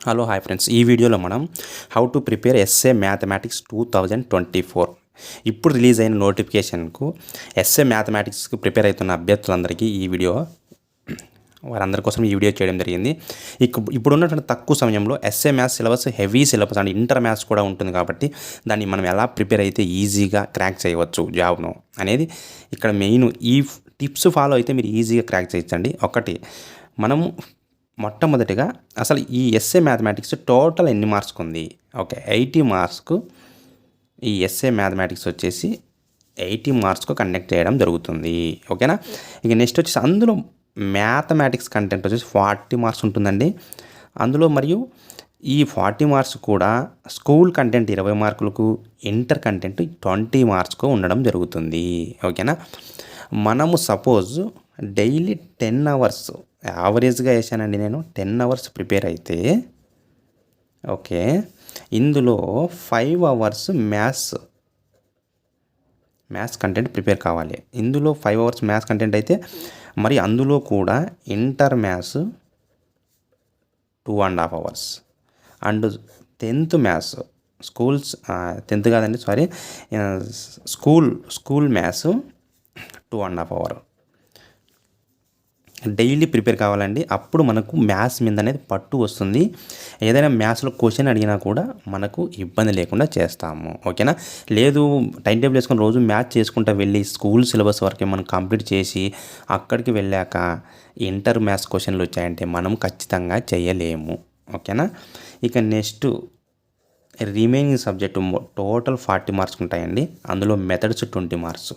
Hello hi friends ఈ వీడియోలో మనం how to prepare S A mathematics two thousand twenty four ఇప్పుడు release అయిన నోటిఫికేషన్కు ఎస్ఏ మ్యాథమెటిక్స్కి ప్రిపేర్ అవుతున్న అభ్యర్థులందరికీ ఈ వీడియో వారందరి కోసం ఈ వీడియో చేయడం జరిగింది. ఇక ఇప్పుడు ఉన్నటువంటి తక్కువ సమయంలో S A maths syllabus heavy syllabus and inter maths కూడా ఉంటుంది కాబట్టి దాన్ని మనం ఎలా ప్రిపేర్ అయితే ఈజీగా క్రాక్ చేయవచ్చు జాబ్ను అనేది ఇక్కడ మెయిన్ ఈ టిప్స్ ఫాలో అయితే మీరు ఈజీగా క్రాక్ చేయొచ్చండి. ఒకటి మనము మొట్టమొదటిగా అసలు ఈ ఎస్ఏ మ్యాథమెటిక్స్ టోటల్ ఎన్ని మార్క్స్కి ఉంది? ఓకే ఎయిటీ మార్క్స్కు ఈ ఎస్ఏ మ్యాథమెటిక్స్ వచ్చేసి ఎయిటీ మార్క్స్కు కండక్ట్ చేయడం జరుగుతుంది. ఓకేనా? ఇక నెక్స్ట్ వచ్చేసి అందులో మ్యాథమెటిక్స్ కంటెంట్ వచ్చేసి ఫార్టీ మార్క్స్ ఉంటుందండి. అందులో మరియు ఈ ఫార్టీ మార్క్స్ కూడా స్కూల్ కంటెంట్ ఇరవై మార్కులకు ఇంటర్ కంటెంట్ ట్వంటీ మార్క్స్కు ఉండడం జరుగుతుంది. ఓకేనా? మనము సపోజ్ డైలీ టెన్ అవర్స్ యావరేజ్గా వేసానండి నేను. టెన్ అవర్స్ ప్రిపేర్ అయితే ఓకే. ఇందులో five hours maths maths content prepare కావాలి. ఇందులో ఫైవ్ అవర్స్ మ్యాథ్స్ కంటెంట్ అయితే మరి అందులో కూడా inter maths two and half hours. And tenth maths schools tenth కాదండి sorry school school maths two and half hour. Daily prepare కావాలండి. అప్పుడు మనకు మ్యాథ్స్ మీద అనేది పట్టు వస్తుంది. ఏదైనా మ్యాథ్స్లో క్వశ్చన్ అడిగినా కూడా మనకు ఇబ్బంది లేకుండా చేస్తాము. ఓకేనా? లేదు టైం టేబుల్ వేసుకొని రోజు మ్యాథ్స్ చేసుకుంటా వెళ్ళి స్కూల్ సిలబస్ వరకే మనం కంప్లీట్ చేసి అక్కడికి వెళ్ళాక ఇంటర్ మ్యాథ్స్ క్వశ్చన్లు వచ్చాయంటే మనం ఖచ్చితంగా చేయలేము. ఓకేనా? ఇక next remaining subject total forty marks ఉంటాయండి. అందులో మెథడ్స్ ట్వంటీ మార్క్స్.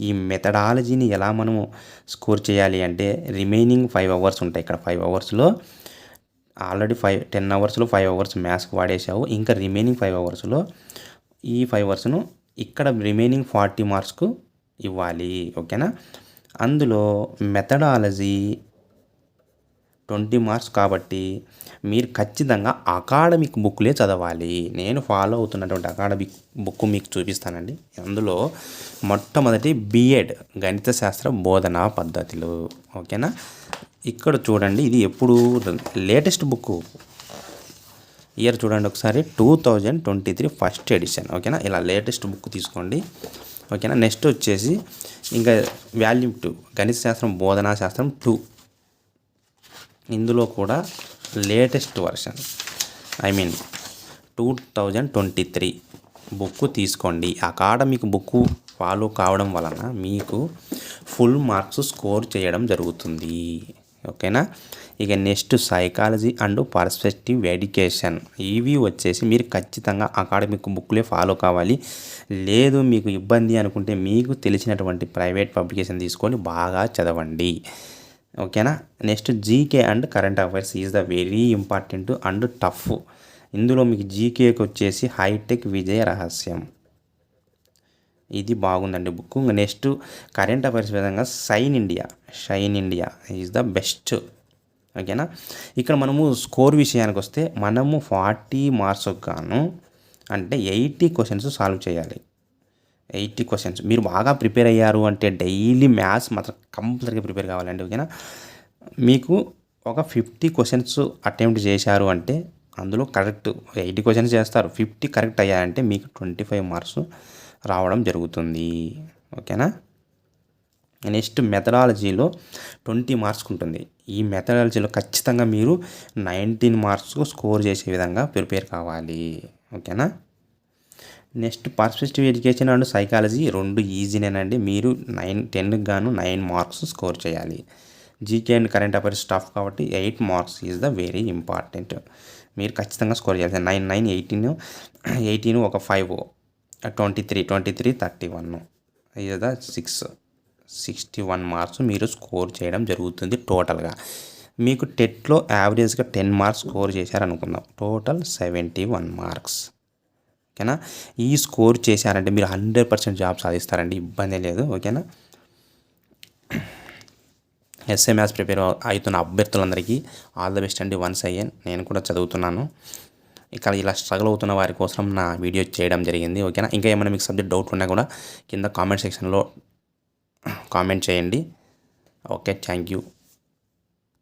ఈ మెథడాలజీని ఎలా మనము స్కోర్ చేయాలి అంటే రిమైనింగ్ ఫైవ్ అవర్స్ ఉంటాయి ఇక్కడ ఫైవ్ అవర్స్లో. ఆల్రెడీ ఫైవ్ టెన్ అవర్స్లో ఫైవ్ అవర్స్ మ్యాథ్స్కి వాడేసావు ఇంకా రిమైనింగ్ ఫైవ్ అవర్స్లో ఈ ఫైవ్ అవర్స్ను ఇక్కడ రిమైనింగ్ ఫార్టీ మార్క్స్కు ఇవ్వాలి. ఓకేనా? అందులో మెథడాలజీ ట్వంటీ మార్క్స్ కాబట్టి మీరు ఖచ్చితంగా అకాడమిక్ బుక్లే చదవాలి. నేను ఫాలో అవుతున్నటువంటి అకాడమిక్ బుక్ మీకు చూపిస్తానండి. అందులో మొట్టమొదటి బిఎడ్ గణిత శాస్త్ర బోధనా పద్ధతులు. ఓకేనా? ఇక్కడ చూడండి ఇది ఎప్పుడు లేటెస్ట్ బుక్. ఇయర్ చూడండి ఒకసారి two thousand twenty three first edition. ఓకేనా? ఇలా లేటెస్ట్ బుక్ తీసుకోండి. ఓకేనా? నెక్స్ట్ వచ్చేసి ఇంకా వాల్యూమ్ టూ గణిత శాస్త్రం బోధనా శాస్త్రం టూ. ఇందులో కూడా latest version. I mean two thousand twenty three book తీసుకోండి. అకాడమిక్ బుక్ ఫాలో కావడం వలన మీకు ఫుల్ మార్క్స్ స్కోర్ చేయడం జరుగుతుంది. ఓకేనా? ఇక next psychology and perspective education. ఇవి వచ్చేసి మీరు ఖచ్చితంగా అకాడమిక్ బుక్లే ఫాలో కావాలి. లేదు మీకు ఇబ్బంది అనుకుంటే మీకు తెలిసినటువంటి ప్రైవేట్ పబ్లికేషన్ తీసుకొని బాగా చదవండి. ఓకేనా? Next G K and current affairs is the very important and tough ఇందులో మీకు జీకేకి వచ్చేసి హైటెక్ విజయ రహస్యం. ఇది బాగుందండి బుక్. నెక్స్ట్ కరెంట్ అఫైర్స్ విధంగా sign India shine India is the best ఓకేనా? ఇక్కడ మనము స్కోర్ విషయానికి వస్తే మనము ఫార్టీ మార్క్స్ గాను అంటే ఎయిటీ క్వశ్చన్స్ సాల్వ్ చేయాలి. Eighty questions. మీరు బాగా ప్రిపేర్ అయ్యారు అంటే డైలీ మ్యాథ్స్ మాత్రం కంపల్సరీగా ప్రిపేర్ కావాలండి ఓకేనా? మీకు ఒక ఫిఫ్టీ క్వశ్చన్స్ అటెంప్ట్ చేశారు అంటే అందులో కరెక్ట్ ఎయిటీ క్వశ్చన్స్ చేస్తారు. ఫిఫ్టీ కరెక్ట్ అయ్యారంటే మీకు ట్వంటీ ఫైవ్ మార్క్స్ రావడం జరుగుతుంది ఓకేనా? నెక్స్ట్ మెథడాలజీలో ట్వంటీ మార్క్స్ ఉంటుంది. ఈ మెథడాలజీలో ఖచ్చితంగా మీరు నైన్టీన్ మార్క్స్ స్కోర్ చేసే విధంగా ప్రిపేర్ కావాలి ఓకేనా? Next perspective education and psychology రెండు ఈజీనేనండి. మీరు నైన్ టెన్కి గాను నైన్ మార్క్స్ స్కోర్ చేయాలి. G K and current affairs stuff కాబట్టి eight marks is the very important. మీరు ఖచ్చితంగా స్కోర్ చేయాలి. నైన్ నైన్ ఎయిటీన్ ఎయిటీన్ ఒక five twenty three twenty three thirty one is the six sixty one marks మీరు score చేయడం జరుగుతుంది టోటల్గా. మీకు టెట్లో యావరేజ్గా ten marks score చేశారనుకుందాం. Total seventy one marks. ఓకేనా? ఈ స్కోర్ చేశారంటే మీరు హండ్రెడ్ పర్సెంట్ జాబ్ సాధిస్తారండి ఇబ్బంది లేదు ఓకేనా? ఎస్ఏ మ్యాథ్స్ ప్రిపేర్ అవుతున్న అభ్యర్థులందరికీ ఆల్ ద బెస్ట్ అండి వన్స్ అయ్యాన్ నేను కూడా చదువుతున్నాను. ఇక్కడ ఇలా స్ట్రగుల్ అవుతున్న వారి కోసం నా వీడియో చేయడం జరిగింది ఓకేనా? ఇంకా ఏమైనా మీకు సబ్జెక్ట్ డౌట్ ఉన్నా కూడా కింద కామెంట్ సెక్షన్లో కామెంట్ చేయండి. Okay thank you.